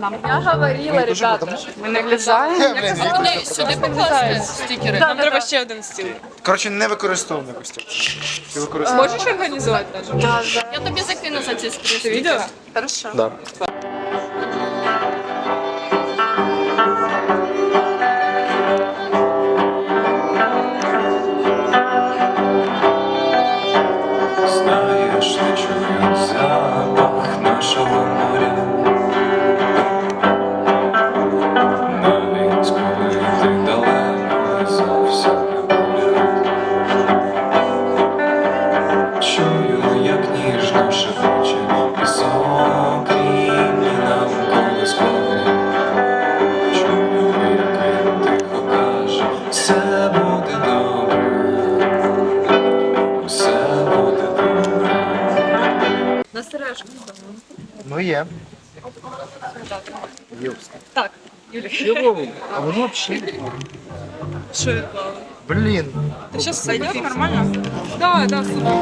там? Я говорила, ребята. Ми не влізаємо. Сюди, сюди покласти стікери. Нам треба ще один стіл. Коротше, не використовуй костюм. Ти використовуєш. Можеш організувати? Я тобі закину за ці. Відео? Хорошо. Юлі. А воно взагалі. Що я клала? Блін. Ти зараз нормально? Да, да, супер.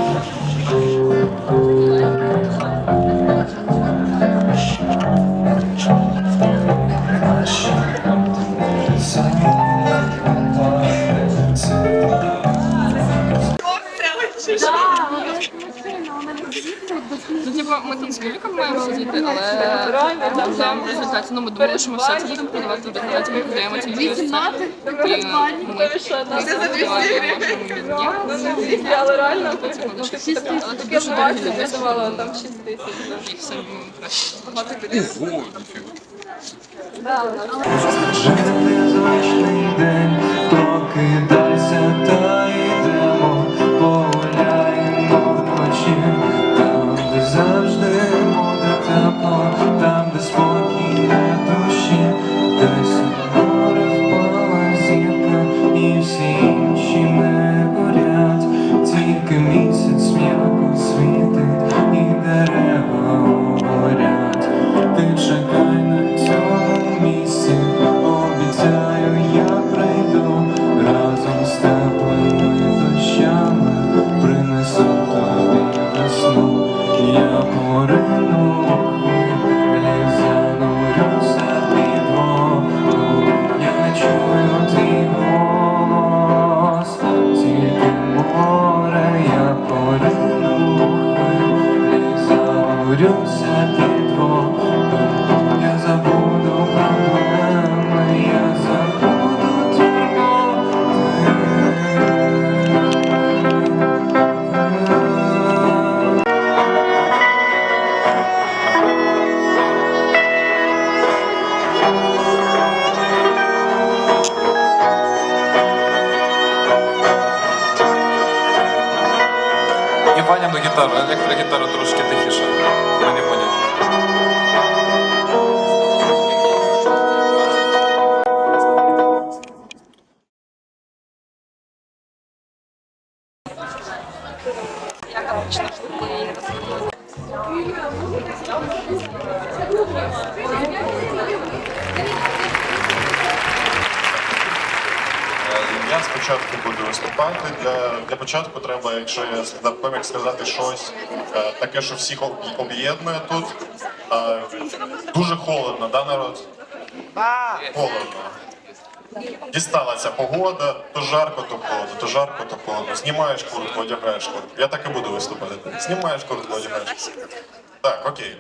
Ну, ми там з Юліком маємо сидіти, але там в результаті, ну, ми думали, що ми все це будемо продавати в декораті, ми продаємо тільки ось це. І ми Ні, але реально, потім буде щось таке. Але тут дуже дорогі люди. Давала там 6 тисяч. І все м, краще. Вже незвичний день, Ваня на гітару, електрогітара трошки тихіше. Мені поняв. Для, для початку треба, якщо я стендап-комік, сказати щось е, таке, що всіх об'єднує тут. Е, Дуже холодно, да, народ? Холодно. Дістала ця погода, то жарко, то холодно, то жарко, то холодно. Знімаєш куртку, одягаєш куртку. Я так і буду виступати. Знімаєш куртку, одягаєш. Так, окей.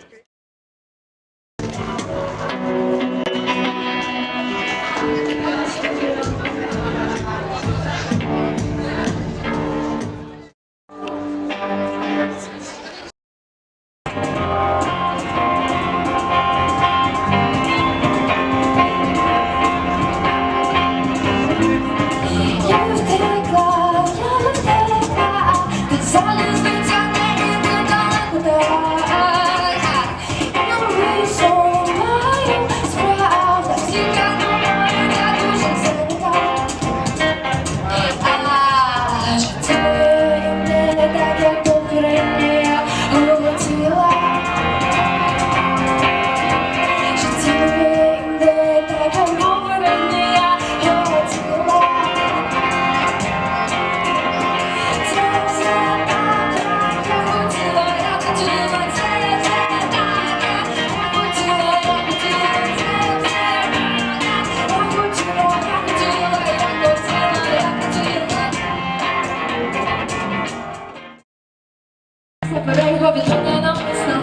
powiedz, że nie nam jest nam.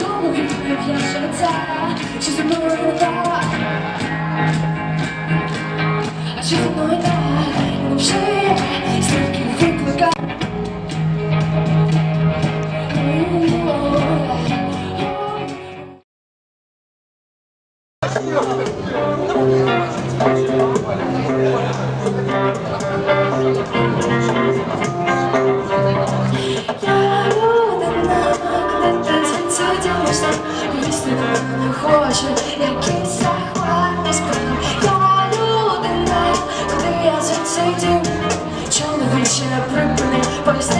To mówimy w jasze, ta z tym się prędko, bo jest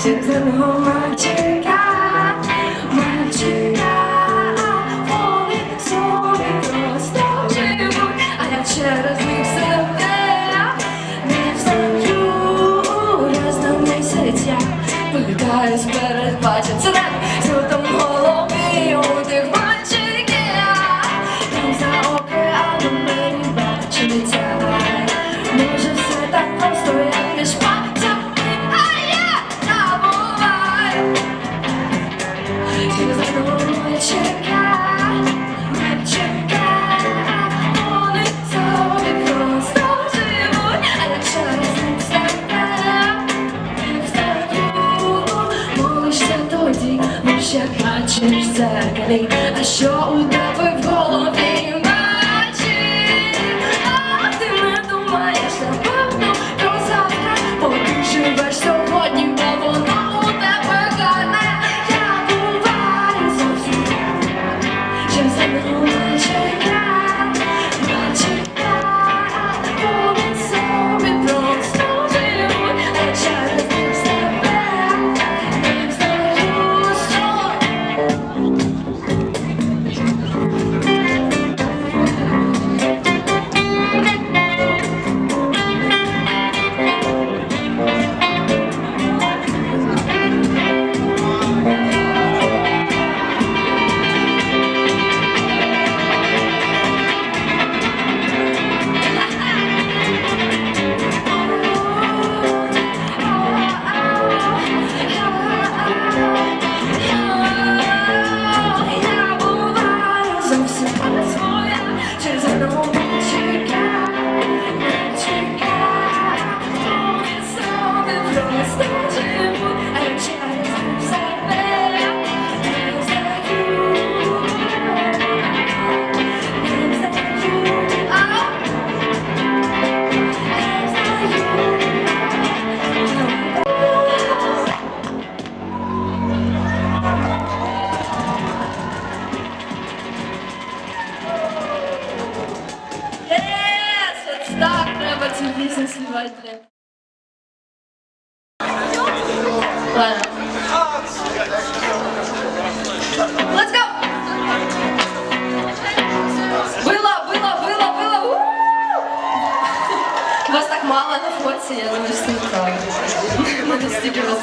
Just a whole She's circling. I the her. У Вас так мало на фоці, я не встигла. Мене стільки вас.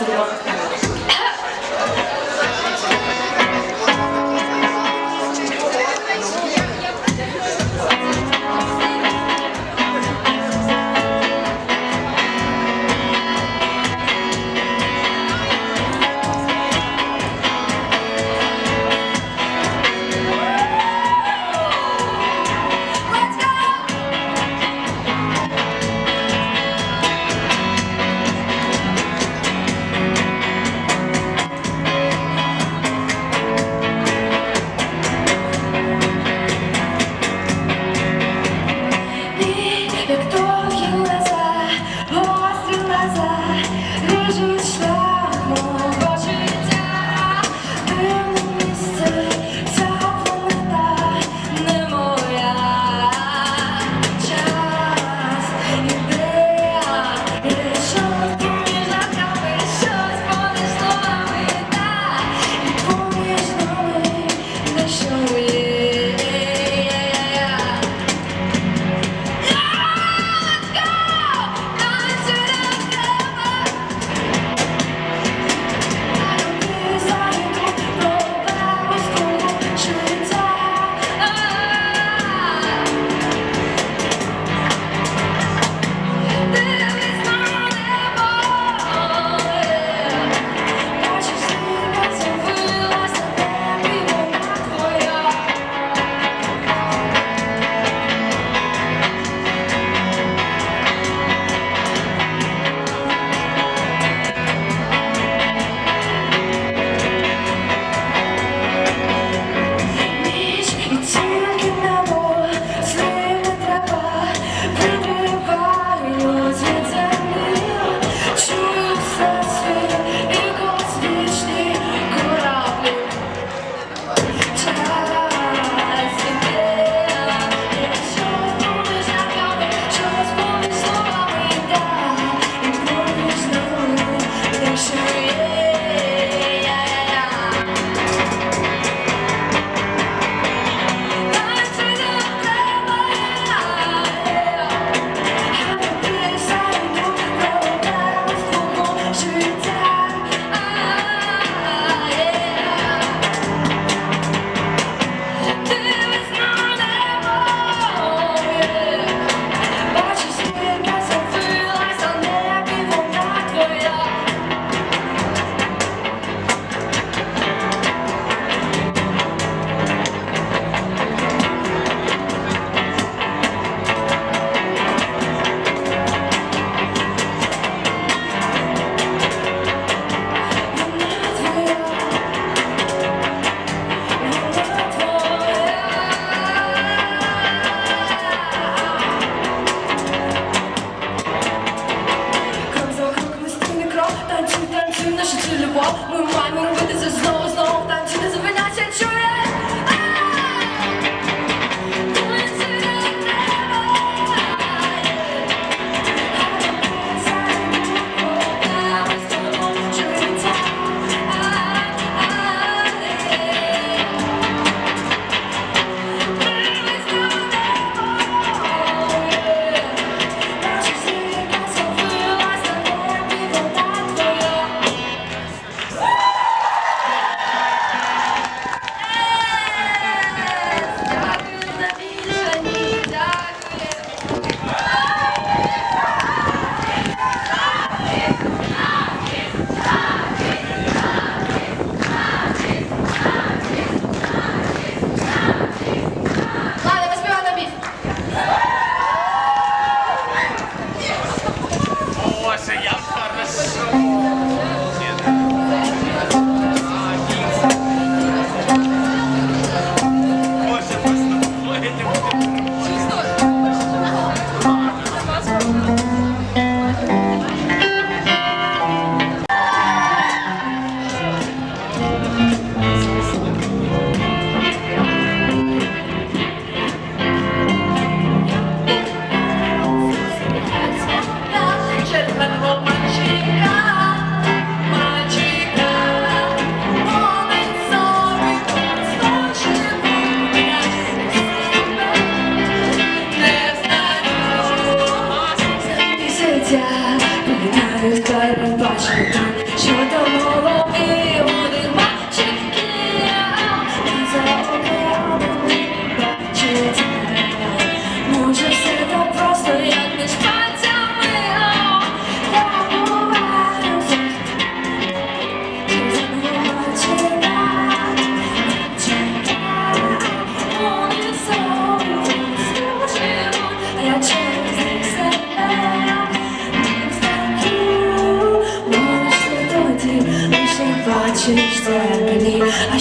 В дзеркалі, а